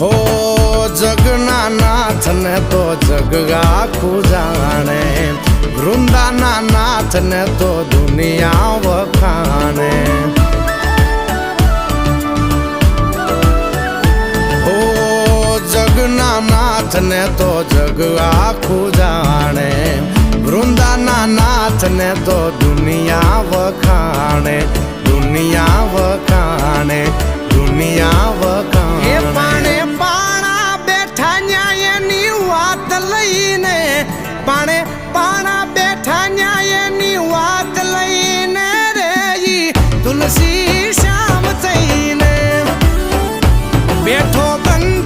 હો જગના નાથ ને તો જગ આખું જાણે. વૃંદાના નાથ ને તો દુનિયા વખાણે. હો જગના નાથ ને તો જગ આખું જાણે. વૃંદાના નાથ ને તો દુનિયા વખાણે. પાણે પાણા બેઠા ન્યાયની વાત લઈને રે ઈ તુલસી શ્યામ થઈને બેઠો બંધ